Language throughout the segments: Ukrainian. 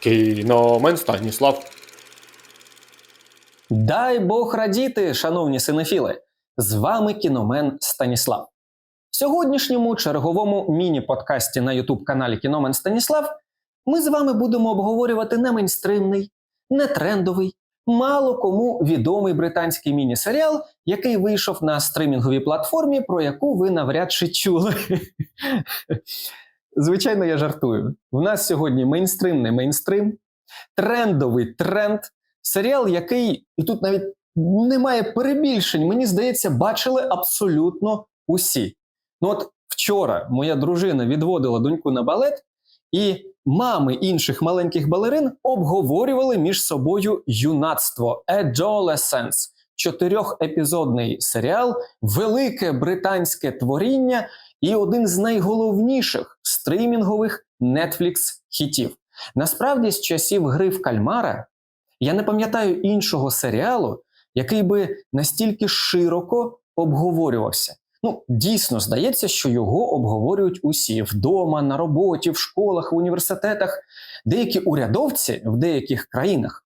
Кіномен Станіслав. Дай Бог радіти, шановні синефіли! З вами кіномен Станіслав. В сьогоднішньому черговому міні-подкасті на youtube каналі Кіномен Станіслав ми з вами будемо обговорювати не мейнстримний, не трендовий, мало кому відомий британський міні-серіал, який вийшов на стримінговій платформі, про яку ви навряд чи чули. Звичайно, я жартую. У нас сьогодні мейнстримний мейнстрим, трендовий тренд, серіал, який, і тут навіть немає перебільшень, мені здається, бачили абсолютно усі. Ну от вчора моя дружина відводила доньку на балет, і мами інших маленьких балерин обговорювали між собою юнацтво Adolescence. Чотирьохепізодний серіал, велике британське творіння і один з найголовніших стрімінгових Netflix хітів. Насправді, з часів гри в кальмара я не пам'ятаю іншого серіалу, який би настільки широко обговорювався. Ну, дійсно здається, що його обговорюють усі вдома, на роботі, в школах, в університетах. Деякі урядовці в деяких країнах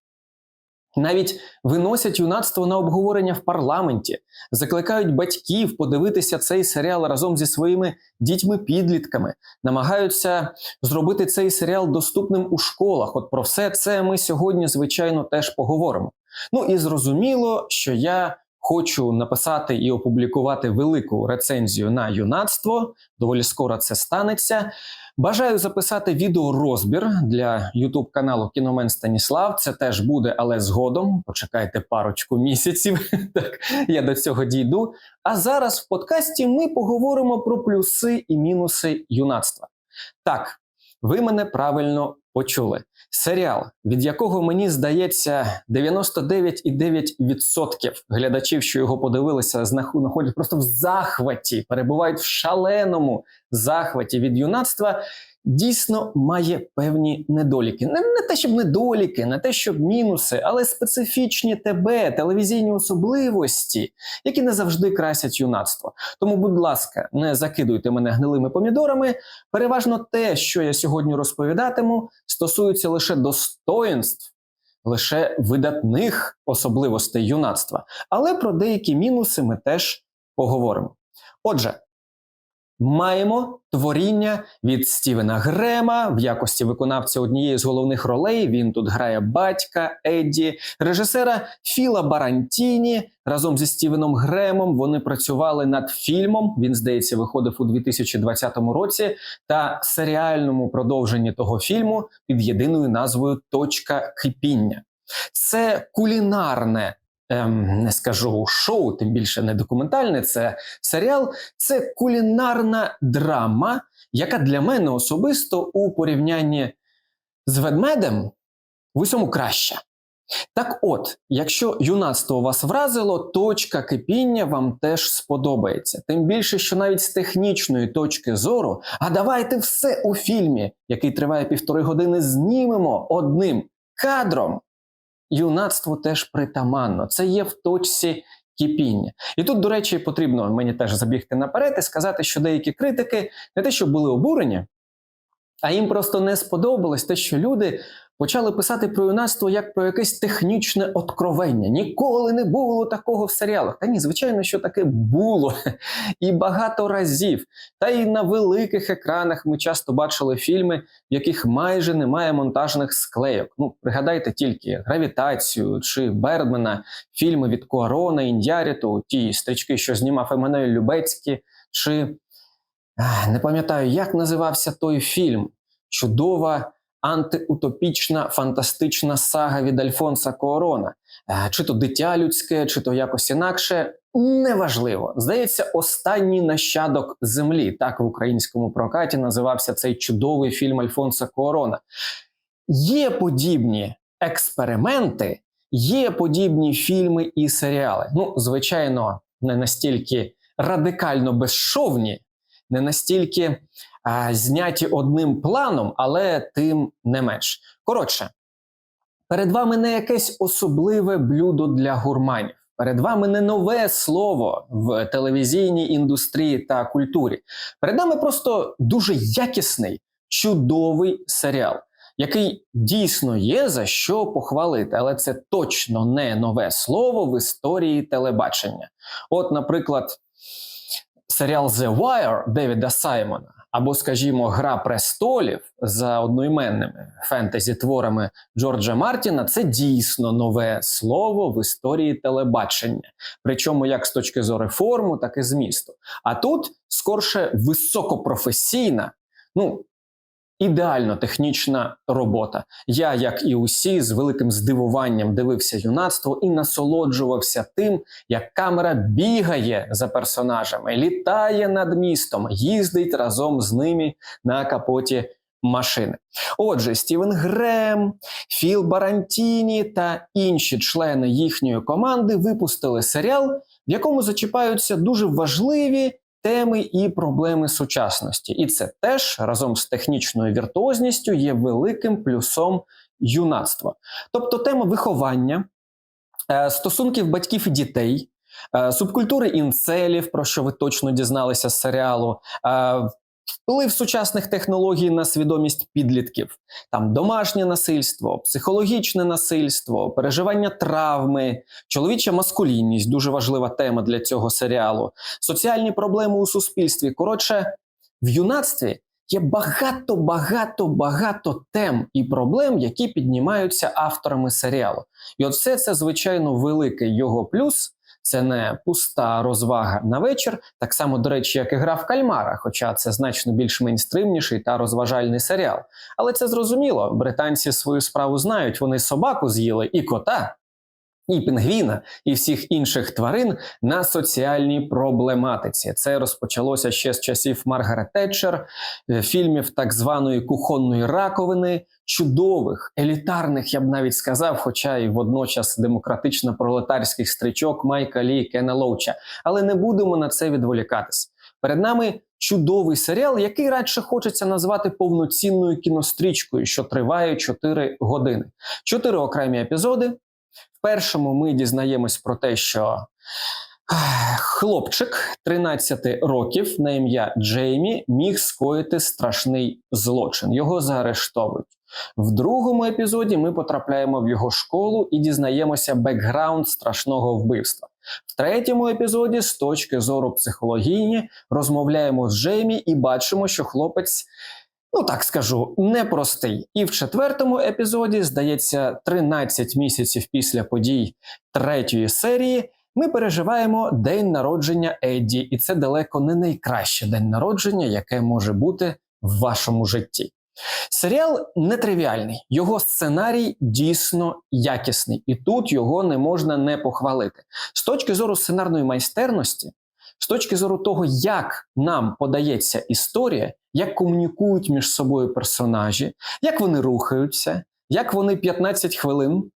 навіть виносять юнацтво на обговорення в парламенті, закликають батьків подивитися цей серіал разом зі своїми дітьми-підлітками, намагаються зробити цей серіал доступним у школах. От про все це ми сьогодні, звичайно, теж поговоримо. Ну і зрозуміло, що я хочу написати і опублікувати велику рецензію на юнацтво. Доволі скоро це станеться. Бажаю записати відеорозбір для YouTube каналу Кіномен Станіслав. Це теж буде, але згодом. Почекайте парочку місяців. так я до цього дійду. А зараз в подкасті ми поговоримо про плюси і мінуси юнацтва. Так, ви мене правильно почули. Серіал, від якого мені здається 99,9% глядачів, що його подивилися, знаходять просто в захваті, перебувають в шаленому захваті від юнацтва. Дійсно має певні недоліки. Не, не те, щоб недоліки, не те, щоб мінуси, але специфічні тебе, телевізійні особливості, які не завжди красять юнацтво. Тому, будь ласка, не закидуйте мене гнилими помідорами. Переважно те, що я сьогодні розповідатиму, стосується лише достоїнств, лише видатних особливостей юнацтва. Але про деякі мінуси ми теж поговоримо. Отже. Маємо творіння від Стівена Грема в якості виконавця однієї з головних ролей. Він тут грає батька Едді, режисера Філа Барантіні. Разом зі Стівеном Гремом вони працювали над фільмом. Він, здається, виходив у 2020 році та серіальному продовженні того фільму під єдиною назвою Точка кипіння. Це кулінарне ем, не скажу шоу, тим більше не документальне, це серіал, це кулінарна драма, яка для мене особисто у порівнянні з ведмедем в усьому краща. Так от, якщо юнацтво вас вразило, точка кипіння вам теж сподобається. Тим більше, що навіть з технічної точки зору, а давайте все у фільмі, який триває півтори години, знімемо одним кадром юнацтву теж притаманно. Це є в точці кипіння. І тут, до речі, потрібно мені теж забігти наперед і сказати, що деякі критики не те, що були обурені, а їм просто не сподобалось те, що люди почали писати про юнацтво як про якесь технічне откровення. Ніколи не було такого в серіалах. Та ні, звичайно, що таке було і багато разів. Та й на великих екранах ми часто бачили фільми, в яких майже немає монтажних склейок. Ну, пригадайте тільки гравітацію чи Бердмена, фільми від Куарона, Індяріту, ті стрічки, що знімав Еммануель Любецький, чи не пам'ятаю, як називався той фільм. Чудова антиутопічна фантастична сага від Альфонса Коорона. Чи то дитя людське, чи то якось інакше. Неважливо. Здається, останній нащадок землі. Так в українському прокаті називався цей чудовий фільм Альфонса Коорона. Є подібні експерименти, є подібні фільми і серіали. Ну, звичайно, не настільки радикально безшовні, не настільки а, зняті одним планом, але тим не менш. Коротше, перед вами не якесь особливе блюдо для гурманів. Перед вами не нове слово в телевізійній індустрії та культурі. Перед нами просто дуже якісний, чудовий серіал, який дійсно є за що похвалити, але це точно не нове слово в історії телебачення. От, наприклад, серіал The Wire Девіда Саймона, або, скажімо, Гра престолів за одноіменними фентезі-творами Джорджа Мартіна це дійсно нове слово в історії телебачення, причому як з точки зору форму, так і змісту. А тут скорше високопрофесійна, ну ідеально технічна робота. Я, як і усі, з великим здивуванням дивився юнацтво і насолоджувався тим, як камера бігає за персонажами, літає над містом, їздить разом з ними на капоті машини. Отже, Стівен Грем, Філ Барантіні та інші члени їхньої команди випустили серіал, в якому зачіпаються дуже важливі теми і проблеми сучасності. І це теж разом з технічною віртуозністю є великим плюсом юнацтва. Тобто тема виховання, е, стосунків батьків і дітей, е, субкультури інцелів, про що ви точно дізналися з серіалу. Вплив сучасних технологій на свідомість підлітків, там домашнє насильство, психологічне насильство, переживання травми, чоловіча маскулінність дуже важлива тема для цього серіалу, соціальні проблеми у суспільстві. Коротше, в юнацтві є багато, багато, багато тем і проблем, які піднімаються авторами серіалу. І от все це, звичайно, великий його плюс. Це не пуста розвага на вечір, так само, до речі, як і гра в кальмара, хоча це значно більш мейнстримніший та розважальний серіал. Але це зрозуміло, британці свою справу знають, вони собаку з'їли і кота, і пінгвіна, і всіх інших тварин на соціальній проблематиці. Це розпочалося ще з часів Маргарет Тетчер, е, фільмів так званої кухонної раковини, чудових, елітарних, я б навіть сказав, хоча і водночас демократично-пролетарських стрічок Майка Лі Кена Лоуча. Але не будемо на це відволікатись. Перед нами чудовий серіал, який радше хочеться назвати повноцінною кінострічкою, що триває 4 години. Чотири окремі епізоди. В першому ми дізнаємось про те, що хлопчик 13 років на ім'я Джеймі міг скоїти страшний злочин. Його заарештовують. В другому епізоді ми потрапляємо в його школу і дізнаємося бекграунд страшного вбивства. В третьому епізоді, з точки зору психологійні, розмовляємо з Джеймі і бачимо, що хлопець. Ну так скажу, непростий. І в четвертому епізоді, здається, 13 місяців після подій третьої серії, ми переживаємо день народження Едді, і це далеко не найкраще день народження, яке може бути в вашому житті. Серіал нетривіальний, його сценарій дійсно якісний, і тут його не можна не похвалити. З точки зору сценарної майстерності, з точки зору того, як нам подається історія, як комунікують між собою персонажі, як вони рухаються, як вони 15 хвилин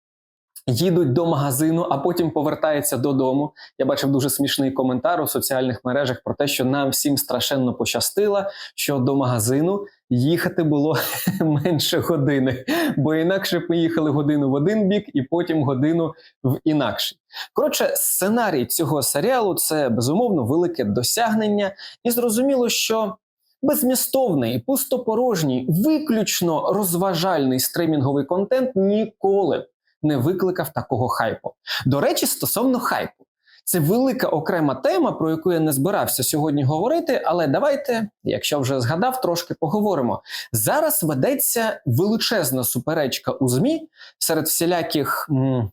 їдуть до магазину, а потім повертаються додому. Я бачив дуже смішний коментар у соціальних мережах про те, що нам всім страшенно пощастило, що до магазину їхати було менше години, бо інакше б ми їхали годину в один бік і потім годину в інакший. Коротше, сценарій цього серіалу це безумовно велике досягнення, і зрозуміло, що. Безмістовний, пустопорожній, виключно розважальний стримінговий контент ніколи не викликав такого хайпу. До речі, стосовно хайпу, це велика окрема тема, про яку я не збирався сьогодні говорити. Але давайте, якщо вже згадав, трошки поговоримо. Зараз ведеться величезна суперечка у ЗМІ серед всіляких. м,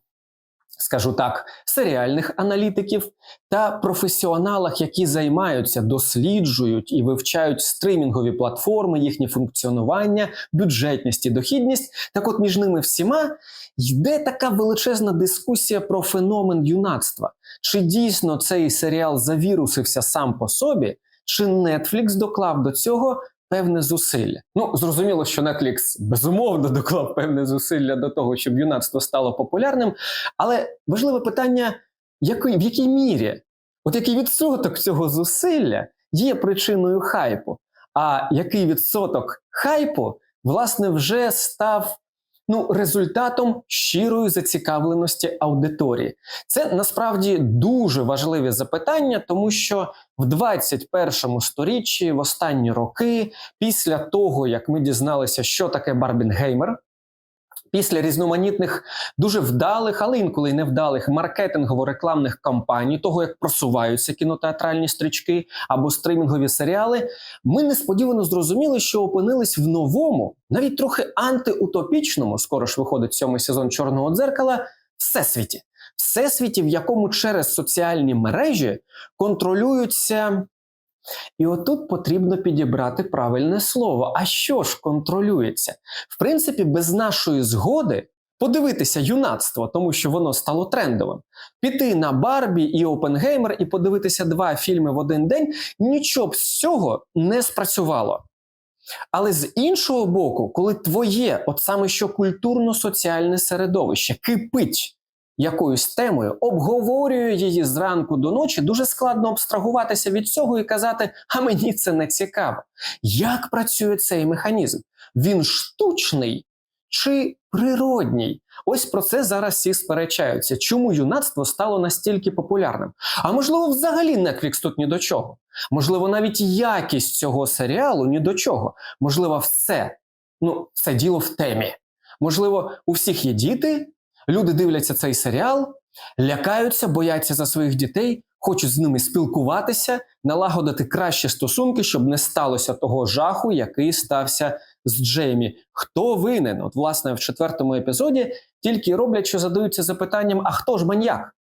Скажу так, серіальних аналітиків та професіоналах, які займаються, досліджують і вивчають стримінгові платформи, їхнє функціонування, бюджетність і дохідність. Так, от між ними всіма йде така величезна дискусія про феномен юнацтва. Чи дійсно цей серіал завірусився сам по собі, чи Netflix доклав до цього певне зусилля? Ну, зрозуміло, що Netflix безумовно доклав певне зусилля до того, щоб юнацтво стало популярним. Але важливе питання, який, в якій мірі? От який відсоток цього зусилля є причиною хайпу? А який відсоток хайпу, власне, вже став ну, результатом щирої зацікавленості аудиторії. Це насправді дуже важливе запитання, тому що в 21 сторіччі, в останні роки, після того як ми дізналися, що таке Барбінгеймер, після різноманітних дуже вдалих, але інколи й невдалих маркетингово-рекламних кампаній, того як просуваються кінотеатральні стрічки або стримінгові серіали, ми несподівано зрозуміли, що опинились в новому, навіть трохи антиутопічному, скоро ж виходить сьомий сезон чорного дзеркала, всесвіті. Всесвіті, в якому через соціальні мережі контролюються. І отут потрібно підібрати правильне слово. А що ж контролюється? В принципі, без нашої згоди подивитися юнацтво, тому що воно стало трендовим, піти на Барбі і Опенгеймер і подивитися два фільми в один день, нічого б з цього не спрацювало. Але з іншого боку, коли твоє, от саме що культурно-соціальне середовище кипить якоюсь темою, обговорює її зранку до ночі, дуже складно абстрагуватися від цього і казати, а мені це не цікаво. Як працює цей механізм? Він штучний чи природній? Ось про це зараз всі сперечаються. Чому юнацтво стало настільки популярним? А можливо, взагалі Netflix тут ні до чого. Можливо, навіть якість цього серіалу ні до чого. Можливо, все. Ну, все діло в темі. Можливо, у всіх є діти, люди дивляться цей серіал, лякаються, бояться за своїх дітей, хочуть з ними спілкуватися, налагодити кращі стосунки, щоб не сталося того жаху, який стався з Джеймі. Хто винен? От, власне, в четвертому епізоді тільки роблять, що задаються запитанням: а хто ж маньяк?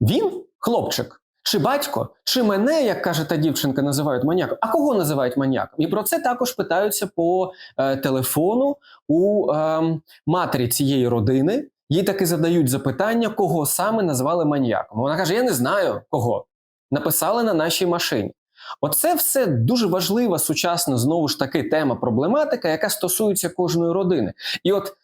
Він, хлопчик, чи батько, чи мене, як каже та дівчинка, називають маньяком? А кого називають маньяком? І про це також питаються по е, телефону у е, матері цієї родини. Їй таки задають запитання, кого саме назвали маньяком. Вона каже: Я не знаю кого. Написали на нашій машині. Оце все дуже важлива сучасна знову ж таки тема проблематика, яка стосується кожної родини. І от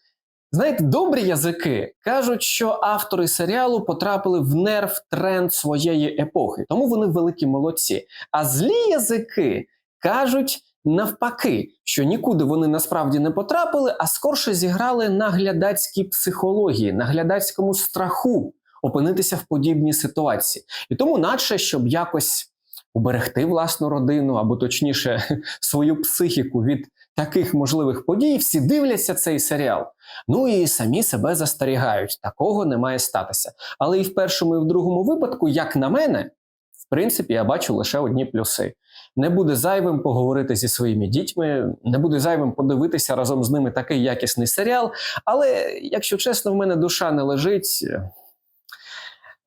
Знаєте, добрі язики кажуть, що автори серіалу потрапили в нерв тренд своєї епохи, тому вони великі молодці. А злі язики кажуть навпаки, що нікуди вони насправді не потрапили, а скорше зіграли на глядацькій психології, на глядацькому страху опинитися в подібній ситуації. І тому, наче щоб якось уберегти власну родину, або точніше свою психіку від таких можливих подій, всі дивляться цей серіал. Ну і самі себе застерігають. Такого не має статися. Але і в першому, і в другому випадку, як на мене, в принципі, я бачу лише одні плюси. Не буде зайвим поговорити зі своїми дітьми, не буде зайвим подивитися разом з ними такий якісний серіал. Але, якщо чесно, в мене душа не лежить.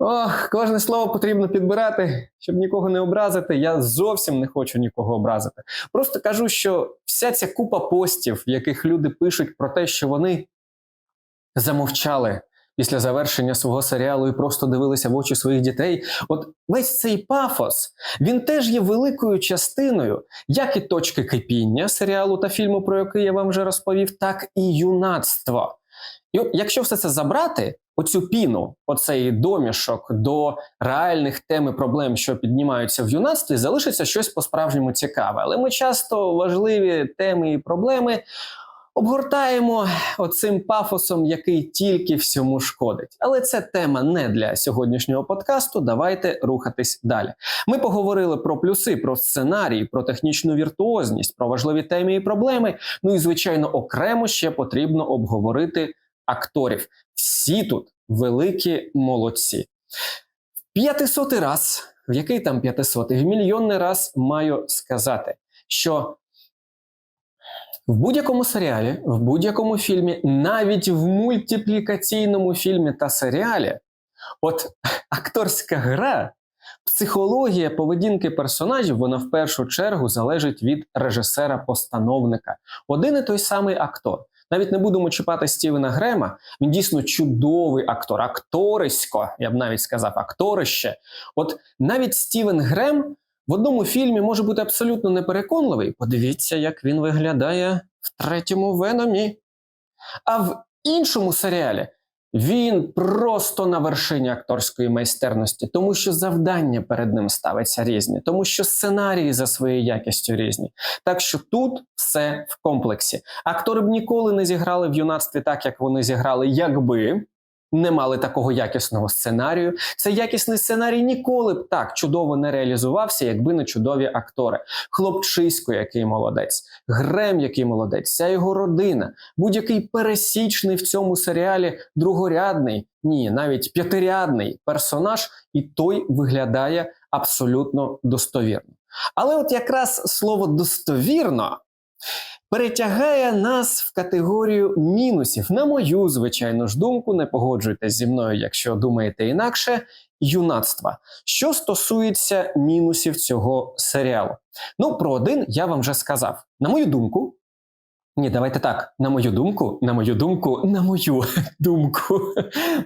Ох, кожне слово потрібно підбирати, щоб нікого не образити. Я зовсім не хочу нікого образити. Просто кажу, що вся ця купа постів, в яких люди пишуть про те, що вони замовчали після завершення свого серіалу і просто дивилися в очі своїх дітей. От весь цей пафос він теж є великою частиною, як і точки кипіння серіалу та фільму, про який я вам вже розповів, так і юнацтво. І якщо все це забрати, оцю піну, оцей домішок до реальних тем і проблем, що піднімаються в юнацтві, залишиться щось по-справжньому цікаве. Але ми часто важливі теми і проблеми обгортаємо оцим пафосом, який тільки всьому шкодить. Але це тема не для сьогоднішнього подкасту. Давайте рухатись далі. Ми поговорили про плюси, про сценарій, про технічну віртуозність, про важливі теми і проблеми. Ну і звичайно, окремо ще потрібно обговорити акторів. Всі тут великі молодці. П'ятисотий раз, в який там п'ятисотий, в мільйонний раз маю сказати, що в будь-якому серіалі, в будь-якому фільмі, навіть в мультиплікаційному фільмі та серіалі, от акторська гра, психологія поведінки персонажів, вона в першу чергу залежить від режисера-постановника. Один і той самий актор. Навіть не будемо чіпати Стівена Грема. Він дійсно чудовий актор, акторисько, я б навіть сказав, акторище. От навіть Стівен Грем в одному фільмі може бути абсолютно непереконливий. Подивіться, як він виглядає в третьому веномі. А в іншому серіалі Він просто на вершині акторської майстерності, тому що завдання перед ним ставиться різні, тому що сценарії за своєю якістю різні. Так що тут все в комплексі. Актори б ніколи не зіграли в юнацтві так, як вони зіграли, якби не мали такого якісного сценарію. Цей якісний сценарій ніколи б так чудово не реалізувався, якби не чудові актори. Хлопчисько, який молодець, Грем, який молодець, вся його родина, будь-який пересічний в цьому серіалі другорядний, ні, навіть п'ятирядний персонаж, і той виглядає абсолютно достовірно. Але от якраз слово достовірно перетягає нас в категорію мінусів. На мою звичайну ж думку, не погоджуйтесь зі мною, якщо думаєте інакше. Юнацтва. Що стосується мінусів цього серіалу. Ну, про один я вам вже сказав. На мою думку, ні, давайте так. На мою думку, на мою думку, на мою думку.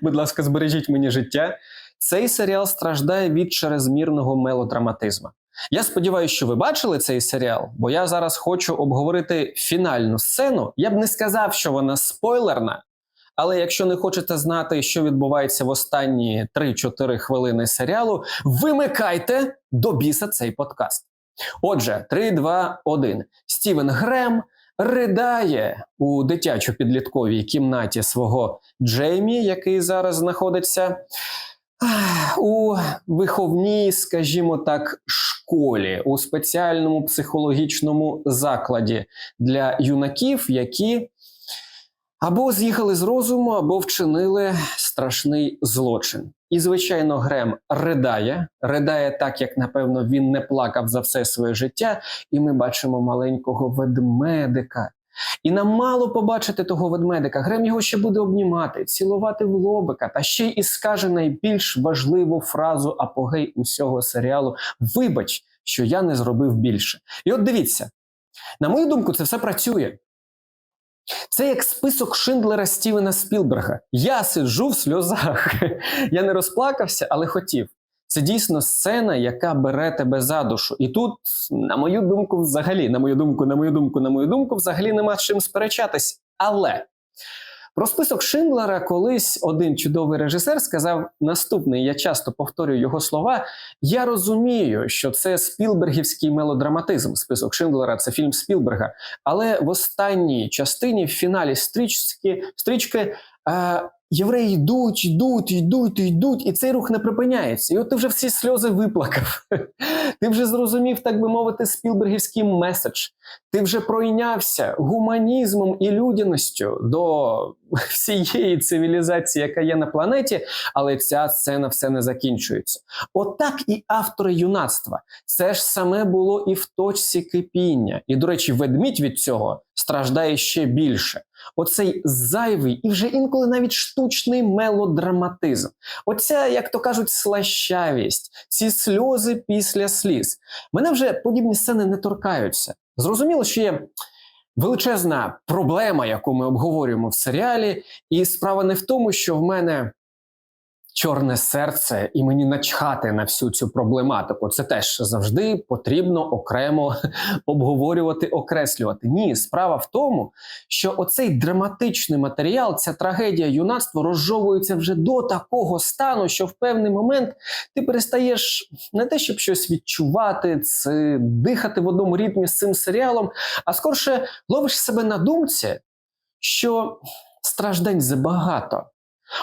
Будь ласка, збережіть мені життя. Цей серіал страждає від черезмірного мелодраматизму. Я сподіваюся, що ви бачили цей серіал, бо я зараз хочу обговорити фінальну сцену. Я б не сказав, що вона спойлерна. Але якщо не хочете знати, що відбувається в останні 3-4 хвилини серіалу, вимикайте до біса цей подкаст. Отже, 3, 2, 1. Стівен Грем ридає у дитячо-підлітковій кімнаті свого Джеймі, який зараз знаходиться ах, у виховній, скажімо так, школі, у спеціальному психологічному закладі для юнаків, які або з'їхали з розуму, або вчинили страшний злочин. І, звичайно, Грем ридає, ридає так, як напевно він не плакав за все своє життя, і ми бачимо маленького ведмедика. І нам мало побачити того ведмедика. Грем його ще буде обнімати, цілувати в лобика, та ще й скаже найбільш важливу фразу апогей усього серіалу: Вибач, що я не зробив більше. І от дивіться, на мою думку, це все працює. Це як список Шиндлера Стівена Спілберга. Я сиджу в сльозах. Я не розплакався, але хотів. Це дійсно сцена, яка бере тебе за душу. І тут, на мою думку, взагалі, на мою думку, на мою думку, на мою думку, взагалі нема з чим сперечатись. Але про список Шиндлера колись один чудовий режисер сказав наступне: я часто повторюю його слова. Я розумію, що це спілбергівський мелодраматизм. Список Шиндлера це фільм Спілберга. Але в останній частині, в фіналі стрічки, стрічки. Е, Євреї йдуть, йдуть, йдуть, йдуть, і цей рух не припиняється. І от ти вже всі сльози виплакав. Ти вже зрозумів, так би мовити, спілбергівський меседж. Ти вже пройнявся гуманізмом і людяністю до всієї цивілізації, яка є на планеті, але ця сцена все не закінчується. Отак і автори юнацтва. Це ж саме було і в точці кипіння. І, до речі, ведмідь від цього страждає ще більше. Оцей зайвий і вже інколи навіть штучний мелодраматизм. Оця, як то кажуть, слащавість, ці сльози після сліз. Мене вже подібні сцени не торкаються. Зрозуміло, що є величезна проблема, яку ми обговорюємо в серіалі, і справа не в тому, що в мене чорне серце, і мені начхати на всю цю проблематику. Це теж завжди потрібно окремо обговорювати, окреслювати. Ні, справа в тому, що оцей драматичний матеріал, ця трагедія юнацтва розжовується вже до такого стану, що в певний момент ти перестаєш не те, щоб щось відчувати, це дихати в одному ритмі з цим серіалом, а скорше ловиш себе на думці, що страждань забагато.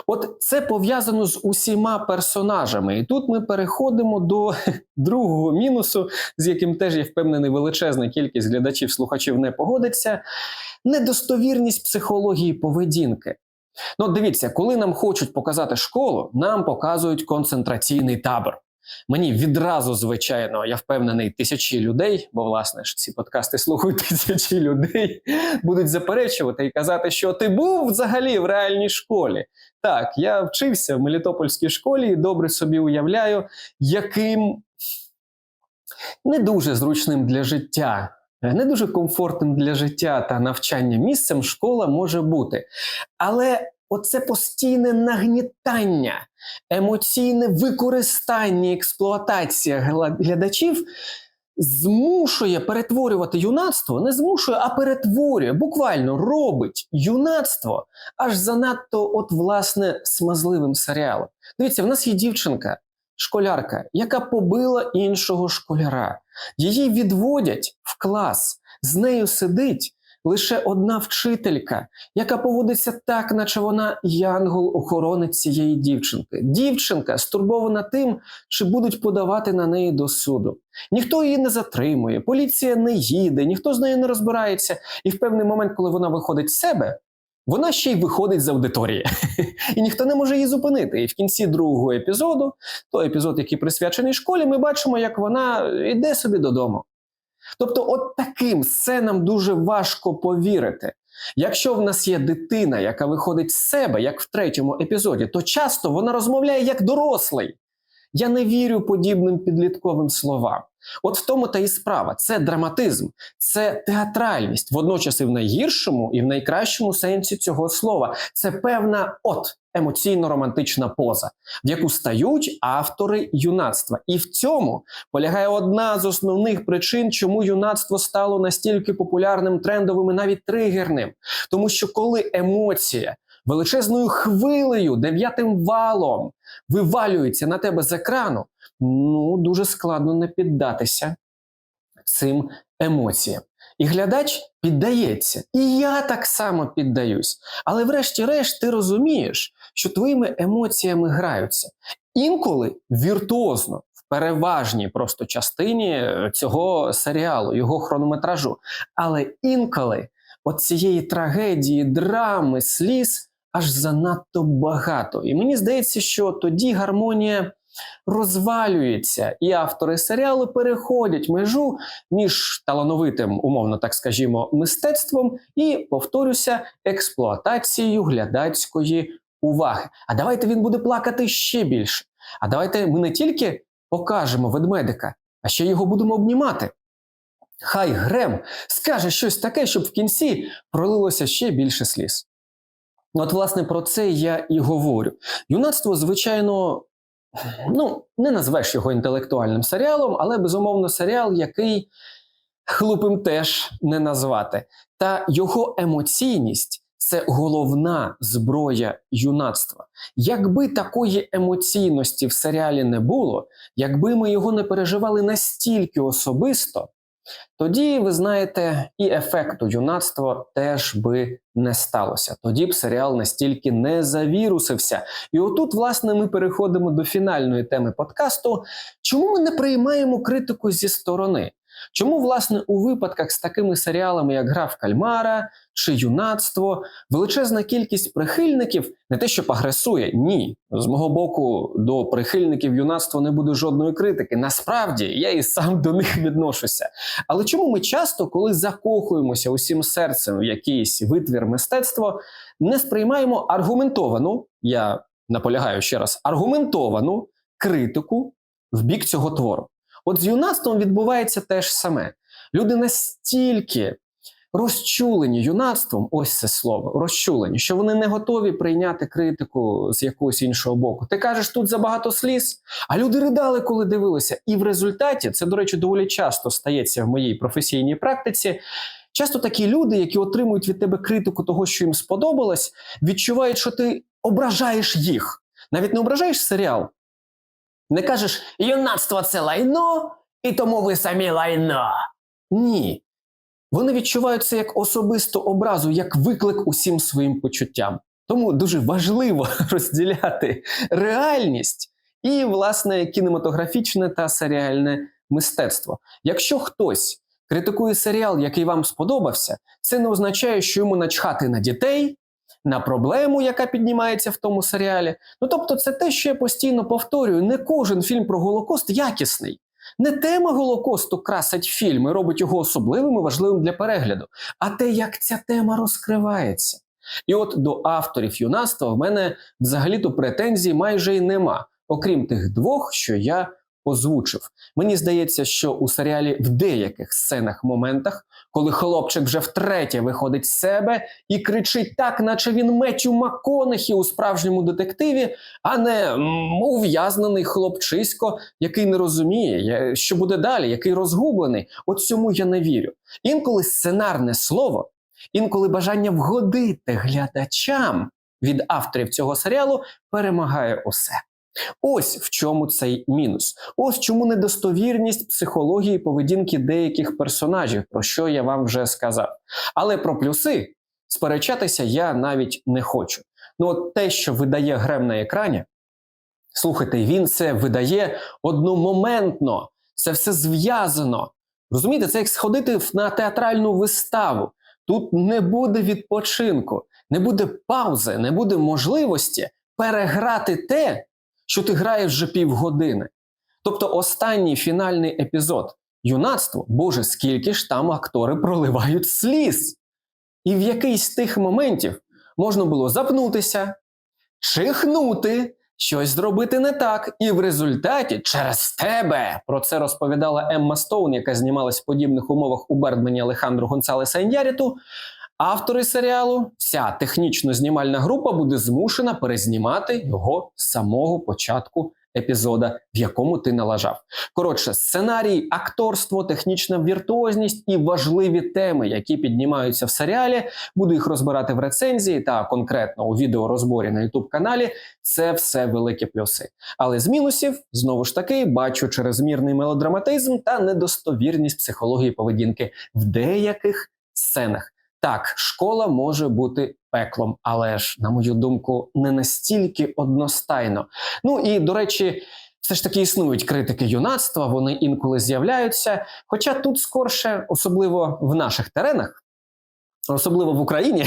От це пов'язано з усіма персонажами. І тут ми переходимо до другого мінусу, з яким теж я впевнений, величезна кількість глядачів-слухачів не погодиться. Недостовірність психології поведінки. Ну, дивіться, коли нам хочуть показати школу, нам показують концентраційний табор. Мені відразу, звичайно, я впевнений, тисячі людей, бо власне ж ці подкасти слухають тисячі людей, будуть заперечувати і казати, що ти був взагалі в реальній школі. Так, я вчився в Мелітопольській школі і добре собі уявляю, яким не дуже зручним для життя, не дуже комфортним для життя та навчання місцем школа може бути. Але оце постійне нагнітання, емоційне використання, експлуатація глядачів. змушує перетворювати юнацтво, не змушує, а перетворює, буквально робить юнацтво аж занадто, от, власне, смазливим серіалом. Дивіться, в нас є дівчинка, школярка, яка побила іншого школяра. Її відводять в клас, з нею сидить лише одна вчителька, яка поводиться так, наче вона янгол-охоронець цієї дівчинки. Дівчинка стурбована тим, чи будуть подавати на неї до суду. Ніхто її не затримує, поліція не їде, ніхто з нею не розбирається. І в певний момент, коли вона виходить з себе, вона ще й виходить з аудиторії. І ніхто не може її зупинити. І в кінці другого епізоду, той епізод, який присвячений школі, ми бачимо, як вона йде собі додому. Тобто, от таким сценам дуже важко повірити. Якщо в нас є дитина, яка виходить з себе, як в третьому епізоді, то часто вона розмовляє як дорослий. Я не вірю подібним підлітковим словам. От в тому та і справа. Це драматизм, це театральність, водночас і в найгіршому, і в найкращому сенсі цього слова. Це певна от емоційно-романтична поза, в яку стають автори юнацтва. І в цьому полягає одна з основних причин, чому юнацтво стало настільки популярним, трендовим і навіть тригерним. Тому що коли емоція величезною хвилею, дев'ятим валом вивалюється на тебе з екрану, ну дуже складно не піддатися цим емоціям. І глядач піддається. І я так само піддаюсь. Але врешті-решт ти розумієш, що твоїми емоціями граються. Інколи віртуозно, переважній просто частині е, цього серіалу, його хронометражу. Але інколи от цієї трагедії, драми, сліз аж занадто багато. І мені здається, що тоді гармонія розвалюється, і автори серіалу переходять межу між талановитим, умовно так скажімо, мистецтвом і, повторюся, експлуатацією глядацької уваги. А давайте він буде плакати ще більше. А давайте ми не тільки покажемо ведмедика, а ще його будемо обнімати. Хай Грем скаже щось таке, щоб в кінці пролилося ще більше сліз. От, власне, про це я і говорю. Юнацтво, звичайно, ну, не назвеш його інтелектуальним серіалом, але безумовно серіал, який хлупим теж не назвати. Та його емоційність це головна зброя юнацтва. Якби такої емоційності в серіалі не було, якби ми його не переживали настільки особисто, тоді, ви знаєте, і ефекту юнацтва теж би не сталося. Тоді б серіал настільки не завірусився. І отут, власне, ми переходимо до фінальної теми подкасту. Чому ми не приймаємо критику зі сторони? Чому, власне, у випадках з такими серіалами, як Гра в Кальмара чи Юнацтво, величезна кількість прихильників не те, що агресує, ні. З мого боку, до прихильників юнацтва не буде жодної критики. Насправді я і сам до них відношуся. Але чому ми часто, коли закохуємося усім серцем в якийсь витвір мистецтва, не сприймаємо аргументовану, я наполягаю ще раз, аргументовану критику в бік цього твору? От з юнацтвом відбувається те ж саме. Люди настільки розчулені юнацтвом, ось це слово, розчулені, що вони не готові прийняти критику з якогось іншого боку. Ти кажеш, тут забагато сліз, а люди ридали, коли дивилися. І в результаті, це, до речі, доволі часто стається в моїй професійній практиці. Часто такі люди, які отримують від тебе критику того, що їм сподобалось, відчувають, що ти ображаєш їх. Навіть не ображаєш серіал, не кажеш юнацтво це лайно, і тому ви самі лайно. Ні. Вони відчувають це як особисту образу, як виклик усім своїм почуттям. Тому дуже важливо розділяти реальність і, власне, кінематографічне та серіальне мистецтво. Якщо хтось критикує серіал, який вам сподобався, це не означає, що йому начхати на дітей, на проблему, яка піднімається в тому серіалі. Ну тобто, це те, що я постійно повторюю: не кожен фільм про Голокост якісний. Не тема Голокосту красить фільм і робить його особливим і важливим для перегляду, а те, як ця тема розкривається. І от до авторів юнацтва в мене взагалі-то претензій майже й нема, окрім тих двох, що я озвучив. Мені здається, що у серіалі в деяких сценах, моментах, коли хлопчик вже втретє виходить з себе і кричить так, наче він Меттю МакКонахі у справжньому детективі, а не ув'язнений хлопчисько, який не розуміє, що буде далі, який розгублений. От цьому я не вірю. Інколи сценарне слово, інколи бажання вгодити глядачам від авторів цього серіалу перемагає усе. Ось в чому цей мінус. Ось чому недостовірність психології поведінки деяких персонажів, про що я вам вже сказав. Але про плюси сперечатися я навіть не хочу. Ну, от те, що видає Грем на екрані, слухайте, він це видає одномоментно, це все зв'язано. Розумієте, це як сходити на театральну виставу. Тут не буде відпочинку, не буде паузи, не буде можливості переграти те, що ти граєш вже півгодини. Тобто останній фінальний епізод юнацтво, боже, скільки ж там актори проливають сліз. І в якийсь з тих моментів можна було запнутися, чихнути, щось зробити не так, і в результаті через тебе про це розповідала Емма Стоун, яка знімалась в подібних умовах у Бердмені Алехандро Гонсалеса Іняріту. Автори серіалу, вся технічно-знімальна група буде змушена перезнімати його з самого початку епізода, в якому ти налажав. Коротше, сценарій, акторство, технічна віртуозність і важливі теми, які піднімаються в серіалі, буду їх розбирати в рецензії та конкретно у відеорозборі на youtube каналі. Це все великі плюси. Але з мінусів знову ж таки бачу чрезмірний мелодраматизм та недостовірність психології поведінки в деяких сценах. Так, школа може бути пеклом, але ж, на мою думку, не настільки одностайно. Ну і до речі, все ж таки існують критики юнацтва, вони інколи з'являються. Хоча тут скорше, особливо в наших теренах, особливо в Україні,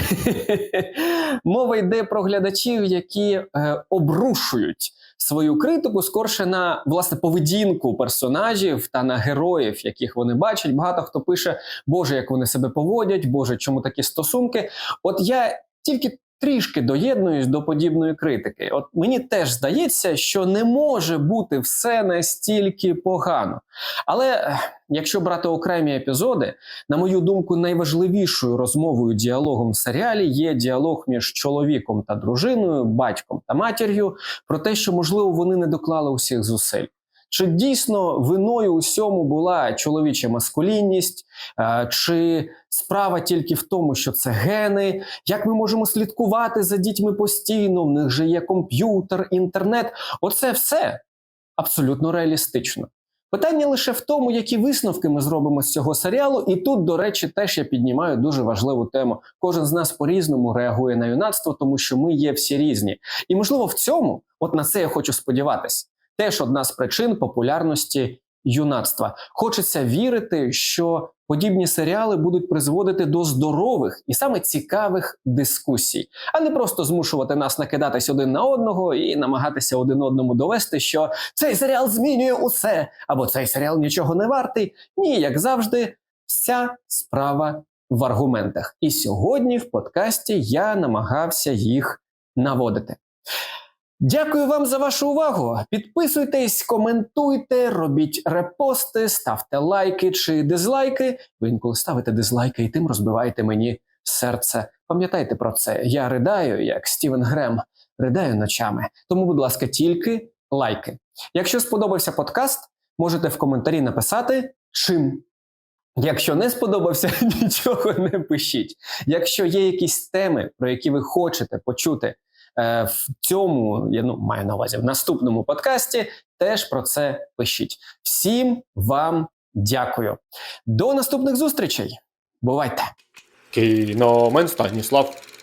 мова йде про глядачів, які е, обрушують свою критику скорше на власне поведінку персонажів та на героїв, яких вони бачать. Багато хто пише, Боже, як вони себе поводять, Боже, чому такі стосунки. От я тільки трішки доєднуюсь до подібної критики. От мені теж здається, що не може бути все настільки погано. Але е, якщо брати окремі епізоди, на мою думку, найважливішою розмовою діалогом в серіалі є діалог між чоловіком та дружиною, батьком та матір'ю про те, що можливо вони не доклали усіх зусиль. Чи дійсно виною усьому була чоловіча маскулінність, Е, чи справа тільки в тому, що це гени? Як ми можемо слідкувати за дітьми постійно? В них же є комп'ютер, інтернет. Оце все абсолютно реалістично. Питання лише в тому, які висновки ми зробимо з цього серіалу. І тут, до речі, теж я піднімаю дуже важливу тему. Кожен з нас по-різному реагує на юнацтво, тому що ми є всі різні. І можливо в цьому, от на це я хочу сподіватись, теж одна з причин популярності юнацтва. Хочеться вірити, що подібні серіали будуть призводити до здорових і саме цікавих дискусій, а не просто змушувати нас накидатись один на одного і намагатися один одному довести, що цей серіал змінює усе, або цей серіал нічого не вартий. Ні, як завжди, вся справа в аргументах. І сьогодні в подкасті я намагався їх наводити. Дякую вам за вашу увагу. Підписуйтесь, коментуйте, робіть репости, ставте лайки чи дизлайки. Ви інколи ставите дизлайки і тим розбиваєте мені серце. Пам'ятайте про це. Я ридаю, як Стівен Грем, ридаю ночами. Тому, будь ласка, тільки лайки. Якщо сподобався подкаст, можете в коментарі написати чим. Якщо не сподобався, нічого не пишіть. Якщо є якісь теми, про які ви хочете почути в цьому, я ну маю на увазі в наступному подкасті, теж про це пишіть. Всім вам дякую. До наступних зустрічей. Бувайте! Кіномен Станіслав.